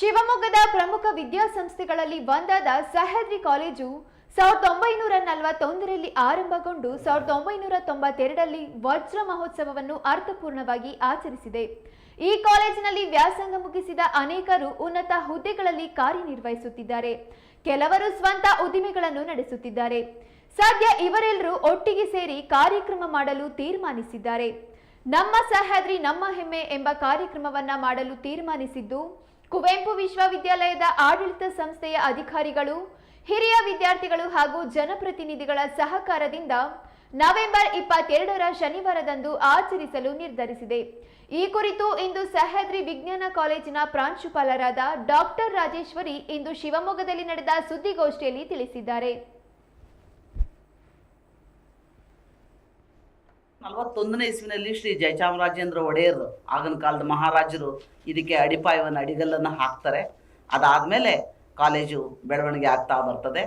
ಶಿವಮೊಗ್ಗದ ಪ್ರಮುಖ ವಿದ್ಯಾಸಂಸ್ಥೆಗಳಲ್ಲಿ ಒಂದಾದ ಸಹ್ಯಾದ್ರಿ ಕಾಲೇಜು ಸಾವಿರದ ಒಂಬೈನೂರ ನಲವತ್ತೊಂದರಲ್ಲಿ ಆರಂಭಗೊಂಡು ಸಾವಿರದ ಒಂಬೈನೂರ ತೊಂಬತ್ತೆರಡರಲ್ಲಿ ವಜ್ರ ಮಹೋತ್ಸವವನ್ನು ಅರ್ಥಪೂರ್ಣವಾಗಿ ಆಚರಿಸಿದೆ. ಈ ಕಾಲೇಜಿನಲ್ಲಿ ವ್ಯಾಸಂಗ ಮುಗಿಸಿದ ಅನೇಕರು ಉನ್ನತ ಹುದ್ದೆಗಳಲ್ಲಿ ಕಾರ್ಯನಿರ್ವಹಿಸುತ್ತಿದ್ದಾರೆ. ಕೆಲವರು ಸ್ವಂತ ಉದ್ದಿಮೆಗಳನ್ನು ನಡೆಸುತ್ತಿದ್ದಾರೆ. ಸದ್ಯ ಇವರೆಲ್ಲರೂ ಒಟ್ಟಿಗೆ ಸೇರಿ ಕಾರ್ಯಕ್ರಮ ಮಾಡಲು ತೀರ್ಮಾನಿಸಿದ್ದಾರೆ. ನಮ್ಮ ಸಹ್ಯಾದ್ರಿ ನಮ್ಮ ಹೆಮ್ಮೆ ಎಂಬ ಕಾರ್ಯಕ್ರಮವನ್ನ ಮಾಡಲು ತೀರ್ಮಾನಿಸಿದ್ದು ಕುವೆಂಪು ವಿಶ್ವವಿದ್ಯಾಲಯದ ಆಡಳಿತ ಸಂಸ್ಥೆಯ ಅಧಿಕಾರಿಗಳು, ಹಿರಿಯ ವಿದ್ಯಾರ್ಥಿಗಳು ಹಾಗೂ ಜನಪ್ರತಿನಿಧಿಗಳ ಸಹಕಾರದಿಂದ ನವೆಂಬರ್ ಇಪ್ಪತ್ತೆರಡರ ಶನಿವಾರದಂದು ಆಚರಿಸಲು ನಿರ್ಧರಿಸಿದೆ. ಈ ಕುರಿತು ಇಂದು ಸಹ್ಯಾದ್ರಿ ವಿಜ್ಞಾನ ಕಾಲೇಜಿನ ಪ್ರಾಂಶುಪಾಲರಾದ ಡಾಕ್ಟರ್ ರಾಜೇಶ್ವರಿ ಇಂದು ಶಿವಮೊಗ್ಗದಲ್ಲಿ ನಡೆದ ಸುದ್ದಿಗೋಷ್ಠಿಯಲ್ಲಿ ತಿಳಿಸಿದ್ದಾರೆ. ನಲವತ್ತೊಂದನೇ ಇಸ್ವಿನಲ್ಲಿ ಶ್ರೀ ಜಯಚಾಮರಾಜೇಂದ್ರ ಒಡೆಯರ್, ಆಗಿನ ಕಾಲದ ಮಹಾರಾಜರು ಇದಕ್ಕೆ ಅಡಿಪಾಯವನ್ನು, ಅಡಿಗಲ್ಲನ್ನು ಹಾಕ್ತಾರೆ. ಅದಾದಮೇಲೆ ಕಾಲೇಜು ಬೆಳವಣಿಗೆ ಆಗ್ತಾ ಬರ್ತದೆ.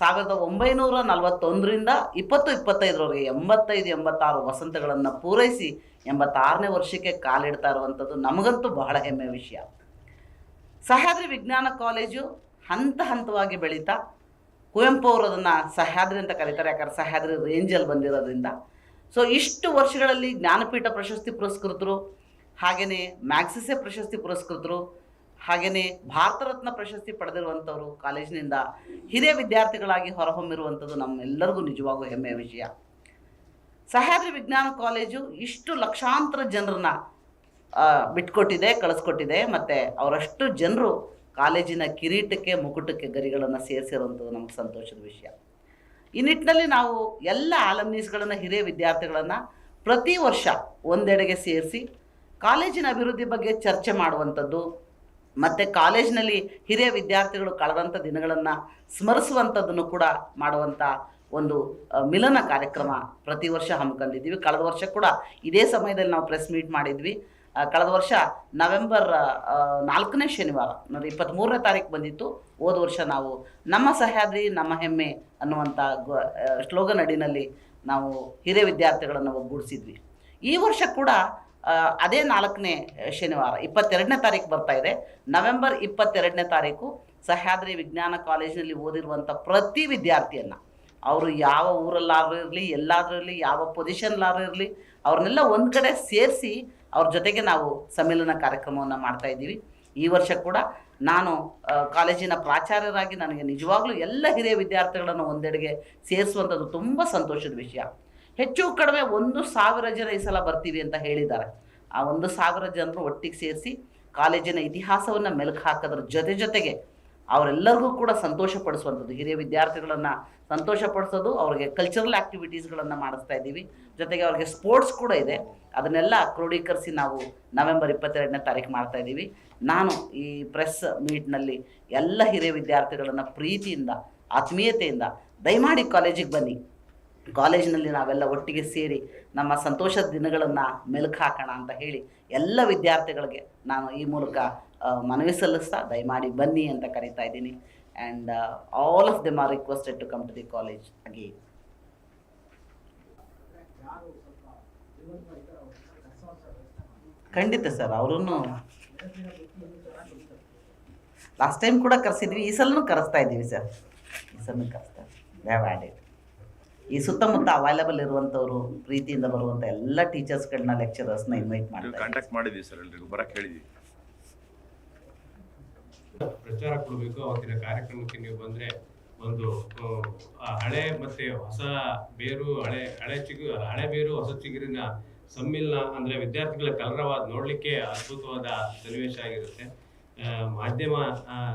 ಸಾವಿರದ ಒಂಬೈನೂರ ನಲವತ್ತೊಂದರಿಂದ ಇಪ್ಪತ್ತು ಇಪ್ಪತ್ತೈದರವರೆಗೆ ಎಂಬತ್ತೈದು, ಎಂಬತ್ತಾರು ವಸಂತಗಳನ್ನು ಪೂರೈಸಿ ಎಂಬತ್ತಾರನೇ ವರ್ಷಕ್ಕೆ ಕಾಲಿಡ್ತಾ ಇರುವಂಥದ್ದು ನಮಗಂತೂ ಬಹಳ ಹೆಮ್ಮೆಯ ವಿಷಯ. ಸಹ್ಯಾದ್ರಿ ವಿಜ್ಞಾನ ಕಾಲೇಜು ಹಂತ ಹಂತವಾಗಿ ಬೆಳೀತಾ, ಕುವೆಂಪು ಅವರು ಅದನ್ನು ಸಹ್ಯಾದ್ರಿ ಅಂತ ಕರೀತಾರೆ, ಯಾಕಂದ್ರೆ ಸಹ್ಯಾದ್ರಿ ರೇಂಜಲ್ಲಿ ಬಂದಿರೋದ್ರಿಂದ. ಸೊ ಇಷ್ಟು ವರ್ಷಗಳಲ್ಲಿ ಜ್ಞಾನಪೀಠ ಪ್ರಶಸ್ತಿ ಪುರಸ್ಕೃತರು ಹಾಗೆಯೇ ಮ್ಯಾಕ್ಸಿಸೆ ಪ್ರಶಸ್ತಿ ಪುರಸ್ಕೃತರು ಹಾಗೆಯೇ ಭಾರತ ರತ್ನ ಪ್ರಶಸ್ತಿ ಪಡೆದಿರುವಂಥವರು ಕಾಲೇಜಿನಿಂದ ಹಿರಿಯ ವಿದ್ಯಾರ್ಥಿಗಳಾಗಿ ಹೊರಹೊಮ್ಮಿರುವಂಥದ್ದು ನಮ್ಮೆಲ್ಲರಿಗೂ ನಿಜವಾಗೂ ಹೆಮ್ಮೆಯ ವಿಷಯ. ಸಹ್ಯಾದ್ರಿ ವಿಜ್ಞಾನ ಕಾಲೇಜು ಇಷ್ಟು ಲಕ್ಷಾಂತರ ಜನರನ್ನ ಬಿಟ್ಕೊಟ್ಟಿದೆ, ಕಳಿಸ್ಕೊಟ್ಟಿದೆ, ಮತ್ತು ಅವರಷ್ಟು ಜನರು ಕಾಲೇಜಿನ ಕಿರೀಟಕ್ಕೆ, ಮುಕುಟಕ್ಕೆ ಗರಿಗಳನ್ನು ಸೇರಿಸಿರುವಂಥದ್ದು ನಮಗೆ ಸಂತೋಷದ ವಿಷಯ. ಈ ನಿಟ್ಟಿನಲ್ಲಿ ನಾವು ಎಲ್ಲ ಆಲಮ್ನೀಸ್ಗಳನ್ನು ಹಿರಿಯ ವಿದ್ಯಾರ್ಥಿಗಳನ್ನು ಪ್ರತಿ ವರ್ಷ ಒಂದೆಡೆಗೆ ಸೇರಿಸಿ ಕಾಲೇಜಿನ ಅಭಿವೃದ್ಧಿ ಬಗ್ಗೆ ಚರ್ಚೆ ಮಾಡುವಂಥದ್ದು, ಮತ್ತು ಕಾಲೇಜಿನಲ್ಲಿ ಹಿರಿಯ ವಿದ್ಯಾರ್ಥಿಗಳು ಕಳೆದಂಥ ದಿನಗಳನ್ನು ಸ್ಮರಿಸುವಂಥದ್ದನ್ನು ಕೂಡ ಮಾಡುವಂಥ ಒಂದು ಮಿಲನ ಕಾರ್ಯಕ್ರಮ ಪ್ರತಿ ವರ್ಷ ಹಮ್ಮಿಕೊಂಡಿದ್ದೀವಿ. ಕಳೆದ ವರ್ಷ ಕೂಡ ಇದೇ ಸಮಯದಲ್ಲಿ ನಾವು ಪ್ರೆಸ್ ಮೀಟ್ ಮಾಡಿದ್ವಿ. ಕಳೆದ ವರ್ಷ ನವೆಂಬರ್ ನಾಲ್ಕನೇ ಶನಿವಾರ, ಅಂದರೆ ಇಪ್ಪತ್ತ್ಮೂರನೇ ತಾರೀಕು ಬಂದಿತ್ತು. ಹೋದ ವರ್ಷ ನಾವು ನಮ್ಮ ಸಹ್ಯಾದ್ರಿ, ನಮ್ಮ ಹೆಮ್ಮೆ ಅನ್ನುವಂಥ ಸ್ಲೋಗನ್ ಅಡಿನಲ್ಲಿ ನಾವು ಹಿರಿಯ ವಿದ್ಯಾರ್ಥಿಗಳನ್ನು ಒಗ್ಗೂಡಿಸಿದ್ವಿ. ಈ ವರ್ಷ ಕೂಡ ಅದೇ ನಾಲ್ಕನೇ ಶನಿವಾರ, ಇಪ್ಪತ್ತೆರಡನೇ ತಾರೀಕು ಬರ್ತಾ ಇದೆ. ನವೆಂಬರ್ ಇಪ್ಪತ್ತೆರಡನೇ ತಾರೀಕು ಸಹ್ಯಾದ್ರಿ ವಿಜ್ಞಾನ ಕಾಲೇಜಿನಲ್ಲಿ ಓದಿರುವಂಥ ಪ್ರತಿ ವಿದ್ಯಾರ್ಥಿಯನ್ನು. ಅವರು ಯಾವ ಊರಲ್ಲಾದ್ರೂ ಇರಲಿ, ಎಲ್ಲಾದ್ರೂ ಇರಲಿ, ಯಾವ ಪೊಸಿಷನ್ಲಾದ್ರೂ ಇರಲಿ, ಅವ್ರನ್ನೆಲ್ಲ ಒಂದು ಕಡೆ ಸೇರಿಸಿ ಅವ್ರ ಜೊತೆಗೆ ನಾವು ಸಮ್ಮೇಳನ ಕಾರ್ಯಕ್ರಮವನ್ನು ಮಾಡ್ತಾ ಇದ್ದೀವಿ. ಈ ವರ್ಷ ಕೂಡ ನಾನು ಕಾಲೇಜಿನ ಪ್ರಾಚಾರ್ಯರಾಗಿ ನನಗೆ ನಿಜವಾಗ್ಲೂ ಎಲ್ಲ ಹಿರಿಯ ವಿದ್ಯಾರ್ಥಿಗಳನ್ನು ಒಂದೆಡೆಗೆ ಸೇರಿಸುವಂಥದ್ದು ತುಂಬ ಸಂತೋಷದ ವಿಷಯ. ಹೆಚ್ಚು ಕಡಿಮೆ ಒಂದು ಸಾವಿರ ಜನ ಈ ಸಲ ಬರ್ತೀವಿ ಅಂತ ಹೇಳಿದ್ದಾರೆ. ಆ ಒಂದು ಸಾವಿರ ಜನರು ಒಟ್ಟಿಗೆ ಸೇರಿಸಿ ಕಾಲೇಜಿನ ಇತಿಹಾಸವನ್ನು ಮೆಲುಕು ಹಾಕೋದ್ರ ಜೊತೆ ಜೊತೆಗೆ ಅವರೆಲ್ಲರಿಗೂ ಕೂಡ ಸಂತೋಷಪಡಿಸುವಂಥದ್ದು. ಹಿರಿಯ ವಿದ್ಯಾರ್ಥಿಗಳನ್ನು ಸಂತೋಷಪಡಿಸೋದು, ಅವ್ರಿಗೆ ಕಲ್ಚರಲ್ ಆ್ಯಕ್ಟಿವಿಟೀಸ್ಗಳನ್ನು ಮಾಡಿಸ್ತಾ ಇದ್ದೀವಿ. ಜೊತೆಗೆ ಅವ್ರಿಗೆ ಸ್ಪೋರ್ಟ್ಸ್ ಕೂಡ ಇದೆ. ಅದನ್ನೆಲ್ಲ ಕ್ರೋಢೀಕರಿಸಿ ನಾವು ನವೆಂಬರ್ ಇಪ್ಪತ್ತೆರಡನೇ ತಾರೀಕು ಮಾಡ್ತಾ ಇದ್ದೀವಿ. ನಾನು ಈ ಪ್ರೆಸ್ ಮೀಟ್ನಲ್ಲಿ ಎಲ್ಲ ಹಿರಿಯ ವಿದ್ಯಾರ್ಥಿಗಳನ್ನು ಪ್ರೀತಿಯಿಂದ, ಆತ್ಮೀಯತೆಯಿಂದ ದಯಮಾಡಿ ಕಾಲೇಜಿಗೆ ಬನ್ನಿ. ಕಾಲೇಜಿನಲ್ಲಿ ನಾವೆಲ್ಲ ಒಟ್ಟಿಗೆ ಸೇರಿ ನಮ್ಮ ಸಂತೋಷದ ದಿನಗಳನ್ನು ಮೆಲುಕು ಹಾಕೋಣ ಅಂತ ಹೇಳಿ ಎಲ್ಲ ವಿದ್ಯಾರ್ಥಿಗಳಿಗೆ ನಾನು ಈ ಮೂಲಕ ಮನವಿ ಸಲ್ಲಿಸ್ತಾ ದಯಮಾಡಿ ಬನ್ನಿ ಅಂತ ಕರೀತಾ ಇದ್ದೀನಿ. And all of them are requested to come to the college again ಖಂಡಿತ ಸರ್ ಅವರನ್ನು ಲಾಸ್ಟ್ ಟೈಮ್ ಕೂಡ ಕರೆಸಿದ್ವಿ ಈ ಸಲನೂ ಕರೆಸ್ತಾ ಇದ್ದೀವಿ ಸರ್. ಈ ಸಲನೂ ಕರೆಸ್ತಾ ಇದ್ದೀವಿ. ಆ್ಯಡೆಡ್ ಈ ಸುತ್ತಮುತ್ತ ಅವೈಲೇಬಲ್ ಇರುವಂಥವ್ರು ಪ್ರೀತಿಯಿಂದ ಬರುವಂಥ ಎಲ್ಲ ಟೀಚರ್ಸ್ಗಳನ್ನ ಲೆಕ್ಚರರ್ಸ್ನ ಇನ್ವೈಟ್ ಇದ್ದೀವಿ. ಕಾಂಟ್ಯಾಕ್ಟ್ ಮಾಡಿದ್ವಿ ಸರ್ ಎಲ್ರಿಗೂ. ಬರಕ್ಕೆ ಹೇಳಿದ್ವಿ ಪ್ರಚಾರ ಕೊಡಬೇಕು ಅವತ್ತಿನ ಕಾರ್ಯಕ್ರಮಕ್ಕೆ ನೀವು ಬಂದ್ರೆ ಒಂದು ಹಳೆ ಮತ್ತೆ ಹೊಸ ಬೇರು, ಹಳೆ ಹಳೆ ಚಿಗು, ಹಳೆ ಬೇರು, ಹೊಸ ಚಿಗುರಿನ ಸಮ್ಮಿಲನ ಅಂದ್ರೆ ವಿದ್ಯಾರ್ಥಿಗಳ ಕಲರವಾದ ನೋಡ್ಲಿಕ್ಕೆ ಅದ್ಭುತವಾದ ಸನ್ನಿವೇಶ ಆಗಿರುತ್ತೆ. ಮಾಧ್ಯಮ